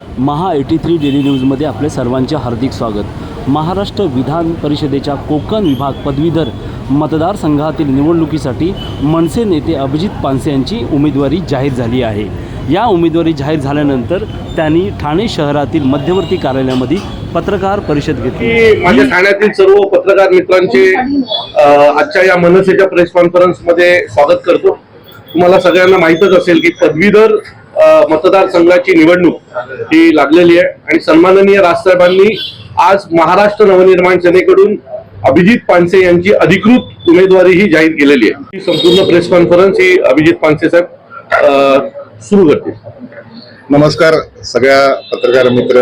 महा eighty three daily न्यूजमध्ये आपले सर्वांचे हार्दिक स्वागत. महाराष्ट्र विधान परिषदेच्या कोकण विभाग पदवीधर मतदारसंघातील निवडणुकीसाठी मनसे नेते अभिजित पानसे यांची उमेदवारी जाहीर झाली आहे. या उमेदवारी जाहीर झाल्यानंतर त्यांनी ठाणे शहरातील मध्यवर्ती कार्यालयामध्ये पत्रकार परिषद घेतली. माझ्या ठाण्यातील सर्व पत्रकार मित्रांचे आजच्या या मनसेच्या प्रेस कॉन्फरन्समध्ये स्वागत करतो. तुम्हाला सगळ्यांना माहीतच असेल की पदवीधर मतदारसंघाची निवडणूक ही लागलेली आहे. आणि सन्माननीय राजसाहेबांनी आज महाराष्ट्र नवनिर्माण सेनेकडून अभिजित पानसे यांची अधिकृत उमेदवारी ही जाहीर केलेली आहे. ही संपूर्ण प्रेस कॉन्फरन्स ही अभिजित पानसे साहेब सुरू करते नमस्कार सगळ्या पत्रकार मित्र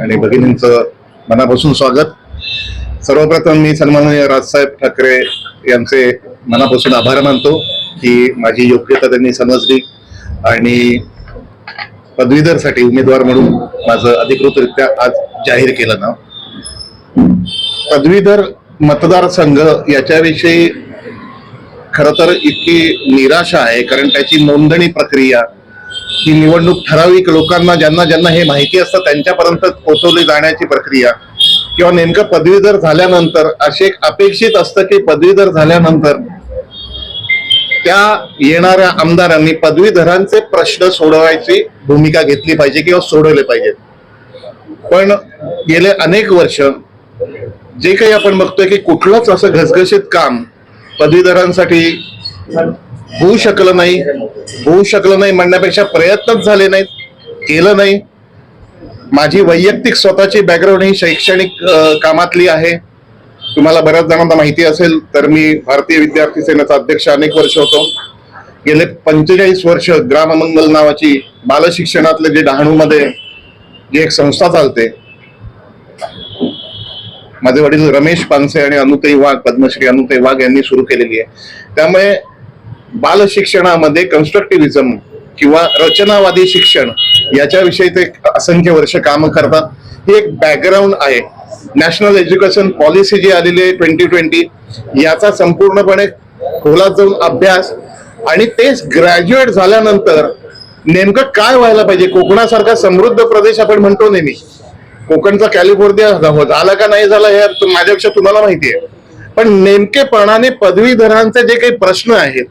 आणि भगिनींचं मनापासून स्वागत. सर्वप्रथम मी सन्माननीय राजसाहेब ठाकरे यांचे मनापासून आभार मानतो की माझी योग्यता त्यांनी समजली. आणि पदवीधरसाठी उमेदवार म्हणून माझं अधिकृतरित्या आज जाहीर केलं ना. पदवीधर मतदारसंघ याच्याविषयी खर तर इतकी निराशा आहे कारण त्याची नोंदणी प्रक्रिया ही निवडणूक ठराविक लोकांना ज्यांना ज्यांना हे माहिती असतं त्यांच्यापर्यंत पोहोचवली जाण्याची प्रक्रिया किंवा नेमकं पदवीधर झाल्यानंतर असे एक अपेक्षित असतं की पदवीधर झाल्यानंतर त्या येणाऱ्या आमदारांनी पदवीधरांचे प्रश्न सोडवायची भूमिका घेतली पाहिजे किंवा सोडवले पाहिजेत. पण गेले अनेक वर्ष जे काही आपण बघतोय की कुठलंच असं घसघशीत काम पदवीधरांसाठी होऊ शकलं नाही होऊ शकलं नाही म्हणण्यापेक्षा प्रयत्नच झाले नाहीत केलं नाही. माझी वैयक्तिक स्वतःची बॅकग्राऊंड ही शैक्षणिक कामातली आहे. तुम्हाला बऱ्याच जणांना माहिती असेल तर मी भारतीय विद्यार्थी सेनेचा अध्यक्ष अनेक वर्ष होतो. गेले पंचेचाळीस वर्ष ग्राममंगल नावाची बालशिक्षणातले जे डहाणूमध्ये जी एक संस्था चालते माझे वडील रमेश पानसे आणि अनुताई वाघ पद्मश्री अनुताई वाघ यांनी सुरू केलेली आहे. त्यामुळे बाल शिक्षणामध्ये कन्स्ट्रक्टिव्हिजम किंवा रचनावादी शिक्षण याच्याविषयी ते असंख्य वर्ष काम करतात. ही एक बॅकग्राऊंड आहे. नॅशनल एज्युकेशन पॉलिसी जी आलेली आहे ट्वेंटी ट्वेंटी याचा संपूर्णपणे खोलात जाऊन अभ्यास आणि तेच ग्रॅज्युएट झाल्यानंतर नेमकं काय व्हायला पाहिजे? कोकणासारखा समृद्ध प्रदेश आपण म्हणतो नेहमी. कोकणचा कॅलिफोर्निया हो- झाला का नाही झाला हे माझ्यापेक्षा तुम्हाला माहिती आहे. पण नेमकेपणाने पदवीधरांचे जे काही प्रश्न आहेत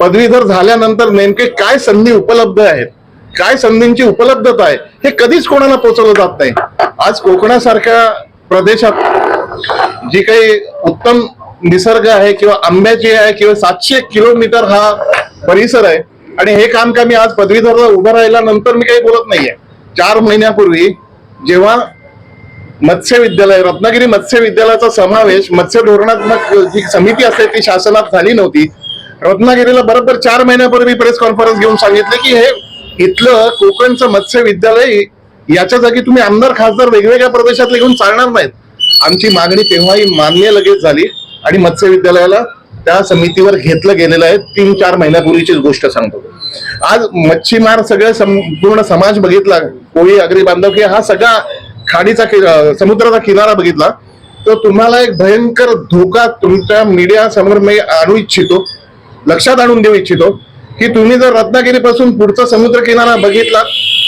पदवीधर झाल्यानंतर नेमके काय संधी उपलब्ध आहेत काय संधींची उपलब्धता आहे हे कधीच कोणाला पोहोचवलं जात नाही. आज कोकणासारख्या प्रदेशात जी काही उत्तम निसर्ग आहे किंवा आंब्याची आहे किंवा सातशे किलोमीटर हा परिसर आहे आणि हे काम का मी आज पदवीधरला उभं राहिल्यानंतर मी काही बोलत नाहीये. चार महिन्यापूर्वी जेव्हा मत्स्य विद्यालय रत्नागिरी मत्स्य विद्यालयाचा समावेश मत्स्य धोरणात्मक जी समिती असते ती शासनात झाली नव्हती. रत्नागिरीला बरोबर चार महिन्यापूर्वी प्रेस कॉन्फरन्स घेऊन सांगितले की हे इथलं कोकणचं मत्स्य विद्यालय याच्या जागी तुम्ही आमदार खासदार वेगवेगळ्या प्रदेशातले घेऊन चालणार नाहीत. आमची मागणी तेव्हाही मान्य लगेच झाली आणि मत्स्य विद्यालयाला त्या समितीवर घेतलं गेलेलं आहे. तीन चार महिन्यापूर्वीचीच गोष्ट सांगतो. आज मच्छीमार सगळे संपूर्ण समाज बघितला. कोळी आगरी बांधव की हा सगळा खाडीचा समुद्राचा किनारा बघितला. तर तुम्हाला एक भयंकर धोका तुमच्या मीडिया समोर मी आणू इच्छितो. लक्षात आणून देऊ इच्छितो. की तुम्ही जर रत्नागिरीपासून पुढचा समुद्र किनारा बघितला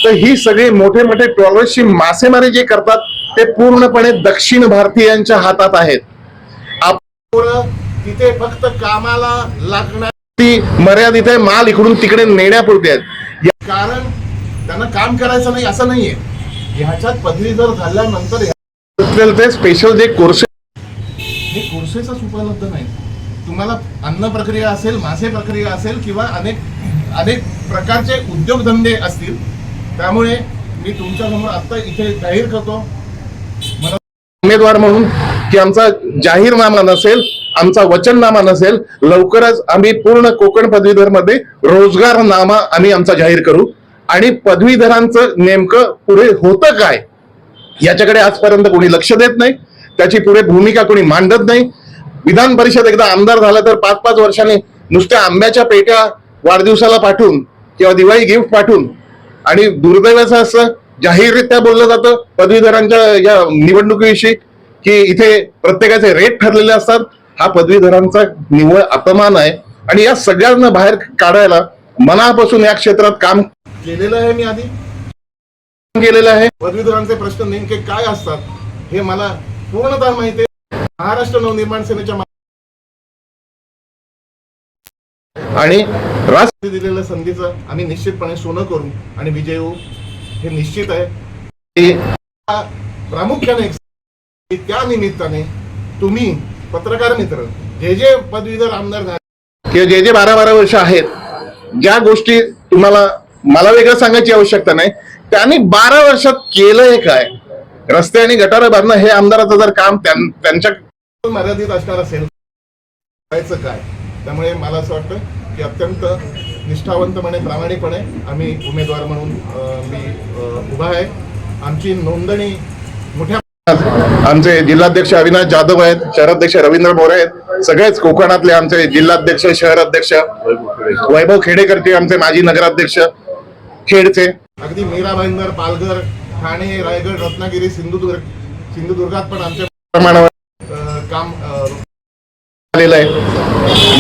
तर ही सगळी मोठे मोठे ट्रॉलर्सची मासेमारी जे करतात ते पूर्णपणे दक्षिण भारतीयांच्या हातात आहेत. आपण तिथे फक्त कामाला लागणारी मर्यादित आहे माल इकडून तिकडे नेण्यापुरते आहेत. कारण त्यांना काम करायचं नाही असं नाहीये. ह्याच्यात पदवी जर झाल्यानंतर ते स्पेशल जे कोर्सेस हे कोर्सेसच उपलब्ध नाही तुम्हाला अन्न प्रक्रिया असेल मासे प्रक्रिया असेल किंवा अनेक अनेक प्रकारचे उद्योगधंदे असतील त्यामुळे मी तुमच्यासमोर आता इथे जाहीर करतो. उमेदवार म्हणून की आमचा जाहीरनामा नसेल आमचा वचननामा नसेल लवकरच आम्ही पूर्ण कोकण पदवीधरमध्ये रोजगारनामा आम्ही आमचा जाहीर करू. आणि पदवीधरांचं नेमकं पुढे होतं काय याच्याकडे आजपर्यंत कोणी लक्ष देत नाही. त्याची पुढे भूमिका कोणी मांडत नाही. विधान परिषद एकदा आमदार झाला तर पाच पाच वर्षांनी नुसत्या आंब्याच्या पेट्या वाढदिवसाला पाठवून किंवा दिवाळी गिफ्ट पाठवून आणि दुर्दैवाचं असं जाहीररित्या बोललं जातं पदवीधरांच्या या निवडणुकीविषयी की इथे प्रत्येकाचे रेट ठरलेले असतात. हा पदवीधरांचा निव्वळ अपमान आहे. आणि या सगळ्यांना बाहेर काढायला मनापासून या क्षेत्रात काम केलेलं आहे मी आधी. केलेलं आहे. पदवीधरांचे प्रश्न नेमके काय असतात हे मला पूर्णतः माहिती आहे. महाराष्ट्र नवनिर्माण सेनेच्या आणि राष्ट्र दिलेल्या संधीचं आम्ही निश्चितपणे सोनं करू आणि विजय होऊ हे निश्चित आहे. प्रामुख्याने त्या निमित्ताने तुम्ही पत्रकार मित्र जे जे पदवीधर आमदार झाले किंवा जे जे बारा बारा वर्ष आहेत ज्या गोष्टी तुम्हाला मला वेगळं सांगायची आवश्यकता नाही. त्यांनी बारा वर्षात केलंय काय? रस्ते आणि गटार बांधणं हे आमदाराचं जर काम त्यां- त्यांच्या मर्यादित असणार असेल करायचं काय? त्यामुळे मला असं वाटतं की अत्यंत निष्ठावंतपणे प्रामाणिकपणे आम्ही उमेदवार म्हणून मी उभा आहे. आमची नोंदणी मोठ्या आमचे जिल्हाध्यक्ष अविनाश जाधव आहेत शहराध्यक्ष रवींद्र मोरे आहेत. सगळेच कोकणातले आमचे जिल्हाध्यक्ष शहर अध्यक्ष वैभव खेडेकरचे आमचे माजी नगराध्यक्ष खेडचे. अगदी मीरा भाईंदर पालघर ठाणे रायगड रत्नागिरी सिंधुदुर्ग सिंधुदुर्गात पण आमच्या प्रमाणावर काम आलेलं आहे.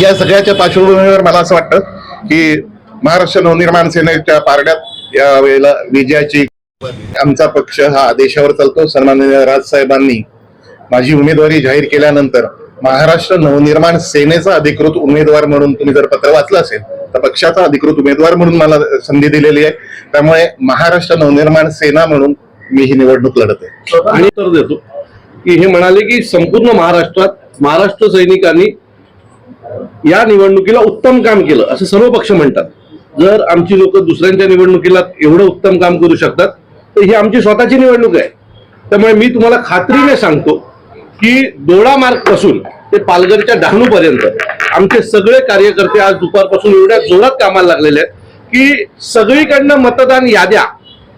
या सगळ्याच्या पार्श्वभूमीवर मला असं वाटतं की महाराष्ट्र नवनिर्माण सेनेच्या पारड्यात या वेळेला विजयाची आमचा पक्ष हा आदेशावर चालतो. सन्माननीय राजसाहेबांनी माझी उमेदवारी जाहीर केल्यानंतर महाराष्ट्र नवनिर्माण सेनेचा अधिकृत उमेदवार म्हणून तुम्ही जर पत्र वाचलं असेल तर पक्षाचा अधिकृत उमेदवार म्हणून मला संधी दिलेली आहे. त्यामुळे महाराष्ट्र नवनिर्माण सेना म्हणून मी ही निवडणूक लढत आहे. आणि उत्तर देतो की हे म्हणाले की संपूर्ण महाराष्ट्रात महाराष्ट्र सैनिकांनी या निवडणुकीला उत्तम काम केलं असं सर्व पक्ष म्हणतात. जर आमची लोक दुसऱ्यांच्या निवडणुकीला एवढं उत्तम काम करू शकतात तर ही आमची स्वतःची निवडणूक आहे. त्यामुळे मी तुम्हाला खात्रीने सांगतो की दोडा मार्गपासून ते पालघरच्या डहाणूपर्यंत आमचे सगळे कार्यकर्ते आज दुपारपासून एवढ्या जोरात कामाला लागलेले आहेत की सगळीकडनं मतदान याद्या.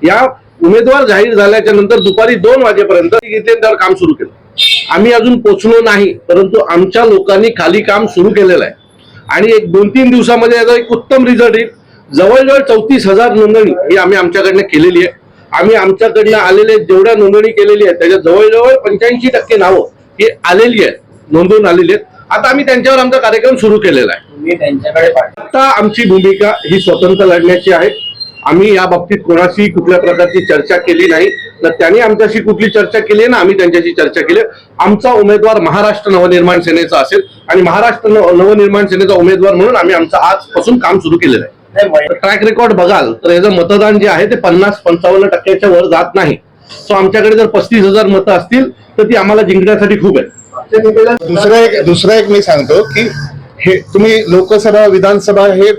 या उमेदवार जाहीर झाल्याच्यानंतर दुपारी दोन वाजेपर्यंत इथे त्यावर काम सुरू केलं. आम्ही अजून पोचलो नाही परंतु आमच्या लोकांनी खाली काम सुरू केलेलं आहे. आणि एक दोन तीन दिवसामध्ये याचा एक उत्तम रिझल्ट येईल. जवळजवळ चौतीस हजार नोंदणी ही आम्ही आमच्याकडनं केलेली आहे. आम्ही आमच्याकडनं आलेले जेवढ्या नोंदणी केलेली आहे त्याच्यात जवळजवळ पंच्याऐंशी टक्के नावं ही आलेली आहेत नोंदवून आलेली आहेत. आता आम्ही त्यांच्यावर आमचा कार्यक्रम सुरू केलेला आहे. आता आमची भूमिका ही स्वतंत्र लढण्याची आहे. आम्ही या बाबतीत कोणाशी कुठल्या प्रकारची चर्चा केली नाही. ना त्यांनी आमच्याशी कुठली चर्चा केली आहे ना आम्ही त्यांच्याशी चर्चा केली. आहे. आमचा उमेदवार महाराष्ट्र नवनिर्माण सेनेचा असेल आणि महाराष्ट्र नव- नवनिर्माण सेनेचा उमेदवार म्हणून आम्ही आमचं आजपासून काम सुरू केलेलं आहे. ट्रॅक रेकॉर्ड बघाल तर याचं मतदान जे आहे ते पन्नास पंचावन्न टक्क्याच्या वर जात नाही. सो आमच्याकडे जर पस्तीस हजार मतं असतील तर ती आम्हाला जिंकण्यासाठी खूप आहे दुसरं एक दुसरं एक मी सांगतो की हे तुम्ही लोकसभा विधानसभा हे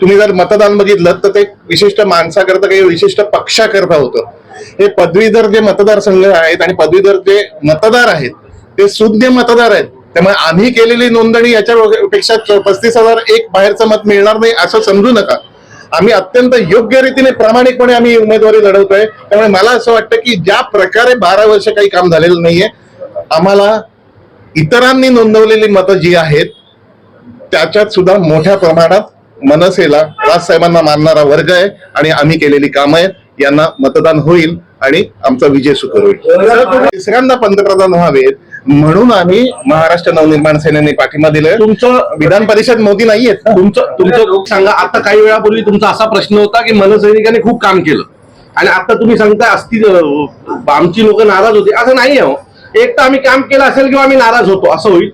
तुम्ही जर मतदान बघितलं तर ते विशिष्ट माणसाकरता काही विशिष्ट पक्षाकरता होतं. हे पदवीधर जे मतदारसंघ आहेत आणि पदवीधर जे मतदार आहेत ते सुज्ञ मतदार आहेत. त्यामुळे आम्ही केलेली नोंदणी याच्यापेक्षा पस्तीस हजार एक बाहेरचं मत मिळणार नाही असं समजू नका. आम्ही अत्यंत योग्य रीतीने प्रामाणिकपणे आम्ही उमेदवारी लढवतोय. त्यामुळे मला असं वाटतं की ज्या प्रकारे बारा वर्ष काही काम झालेलं नाहीये आम्हाला इतरांनी नोंदवलेली मतं जी आहेत त्याच्यात सुद्धा मोठ्या प्रमाणात मनसेला राजसाहेबांना मानणारा वर्ग आहे आणि आम्ही केलेली कामं आहेत. यांना मतदान होईल आणि आमचा विजय सुकर होईल. तिसऱ्यांदा पंतप्रधान व्हावेत म्हणून आम्ही महाराष्ट्र नवनिर्माण सेनेने पाठिंबा दिलाय. तुमचं विधान परिषद मोदी नाहीयेत ना तुमचं तुमचं सांगा आता काही वेळापूर्वी तुमचा असा प्रश्न होता की मनसैनिकांनी खूप काम केलं. आणि आता तुम्ही सांगताय असती आमची लोक नाराज होती. असं नाही आहे हो. एक तर आम्ही काम केलं असेल किंवा आम्ही नाराज होतो असं होईल.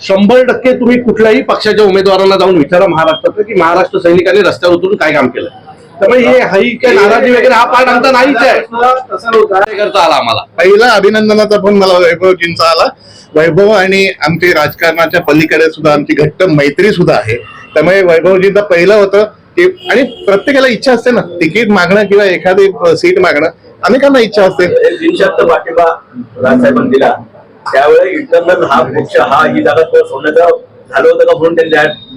शंभर टक्के तुम्ही कुठल्याही पक्षाच्या उमेदवारांना जाऊन विचारा महाराष्ट्रात की महाराष्ट्र सैनिकांनी रस्त्यावर उतरून काय काम केलं त्यामुळे हे हाई काय नाराजी वगैरे हा पार्ट आमचा नाहीच आहे. करता आला आम्हाला. पहिला अभिनंदनाचा पण मला वैभवजींचा आला. वैभव आणि आमचे राजकारणाच्या पलीकडे सुद्धा आमची घट्ट मैत्री सुद्धा आहे. त्यामुळे वैभवजींचं पहिलं होतं की आणि प्रत्येकाला इच्छा असते ना तिकीट मागणं किंवा एखादी सीट मागणं. अनेकांना इच्छा असते. बिनशर्त पाठिंबा राजसाहेबांनी दिला. त्यावेळी इंटरनल हा पक्ष हा ही जागा तो सोडण्याचं झालं होतं का म्हणून.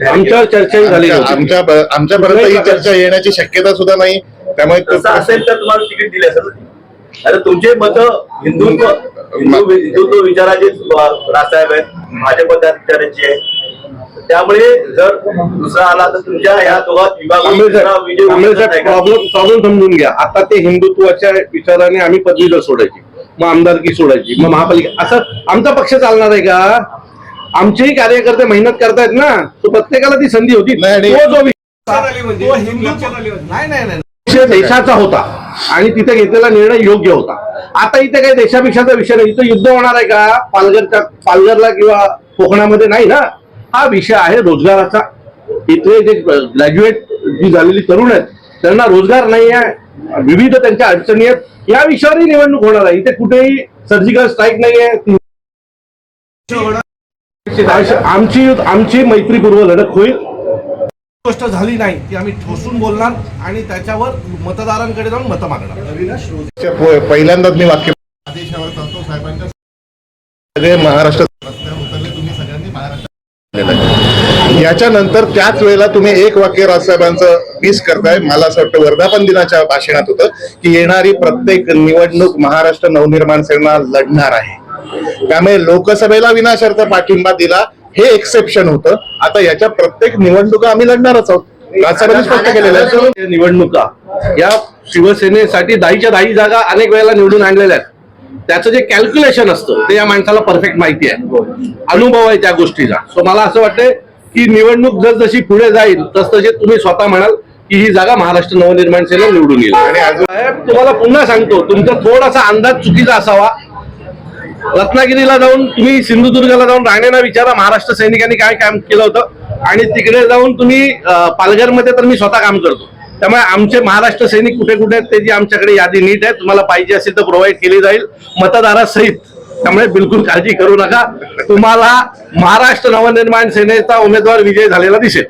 आमच्यावर चर्चाही झाली आमच्या नव्हती. आमच्या आमच्यापर्यंत ही चर्चा येण्याची शक्यता सुद्धा नाही त्यामुळे तो तसं असेल तर तुम्हाला तिकीट दिले असेल अरे तुमचे मत हिंदुत्व हिंदू हिंदुत्व विचाराचे राजसाहेब आहेत भाजप त्या विचाराची आहे त्यामुळे जर दुसरा आला तर तुमच्या या दोघात विभागात दुसरा विजय होऊ शकत नाही का? प्रॉब्लेम प्रॉब्लेम समजून घ्या आता ते हिंदुत्वाच्या विचाराने आम्ही पदवीधर सोडायची मग आमदारकी सोडायची. मग महापालिका असं आमचा पक्ष चालणार आहे का? आमचेही कार्यकर्ते मेहनत करतायत ना. तो प्रत्येकाला ती संधी होती. तो जो विषय देशाचा होता. आणि तिथे घेतलेला निर्णय योग्य होता. आता इथे काही देशापेक्षाचा विषय नाही. इथं युद्ध होणार आहे का? पालघरच्या पालघरला किंवा कोकणामध्ये नाही ना? हा विषय आहे रोजगाराचा. इथले जे ग्रॅज्युएट जी झालेली तरुण आहेत त्यांना रोजगार नाही आहे. विविध त्यांच्या अडचणी आहेत. या विषयावरही निवडणूक होणार आहे. इथे कुठेही सर्जिकल स्ट्राईक नाही आहे आमची आमची मैत्रीपूर्व लढत होईल. गोष्ट झाली नाही की आम्ही ठोसून बोलणार आणि त्याच्यावर मतदारांकडे जाऊन मतं मागणार. पहिल्यांदाच मी वाक्य आदेशावर करतो साहेबांच्या सगळे महाराष्ट्र रस्त्यावर उतरले तुम्ही सगळ्यांनी महाराष्ट्र याच्यानंतर त्याच वेळेला तुम्ही एक वाक्य राजसाहेबांचं मिस करताय. मला असं वाटतं वर्धापन दिनाच्या भाषणात होतं की येणारी प्रत्येक निवडणूक महाराष्ट्र नवनिर्माण सेना लढणार आहे. त्यामुळे लोकसभेला विनाशर्त पाठिंबा दिला हे एक्सेप्शन होतं. आता याच्या प्रत्येक निवडणुका आम्ही लढणारच आहोत. राजसाहेबांनी स्पष्ट केलेलं आहे. या निवडणुका या शिवसेनेसाठी दहाच्या दहा जागा अनेक वेळेला निवडून आणलेल्या आहेत. त्याचं जे कॅल्क्युलेशन असतं ते या माणसाला परफेक्ट माहिती आहे. अनुभव आहे त्या गोष्टीचा. सो मला असं वाटतंय की निवडणूक जसजशी पुढे जाईल तसतसे तुम्ही स्वतः म्हणाल की ही जागा महाराष्ट्र नवनिर्माण सेना निवडून येईल. आणि साहेब तुम्हाला पुन्हा सांगतो तुमचा थोडासा अंदाज चुकीचा असावा. रत्नागिरीला जाऊन तुम्ही सिंधुदुर्गला जाऊन राणेंना विचारा महाराष्ट्र सैनिकांनी काय काम केलं होतं. आणि तिकडे जाऊन तुम्ही पालघरमध्ये तर मी स्वतः काम करतो. त्यामुळे आमचे महाराष्ट्र सैनिक कुठे कुठे आहेत त्याची आमच्याकडे यादी नीट आहे तुम्हाला पाहिजे असेल तर प्रोव्हाइड केली जाईल. मतदारासहित. त्यामुळे बिलकुल काळजी करू नका. तुम्हाला महाराष्ट्र नवनिर्माण सेनेचा उमेदवार विजय झालेला दिसेल.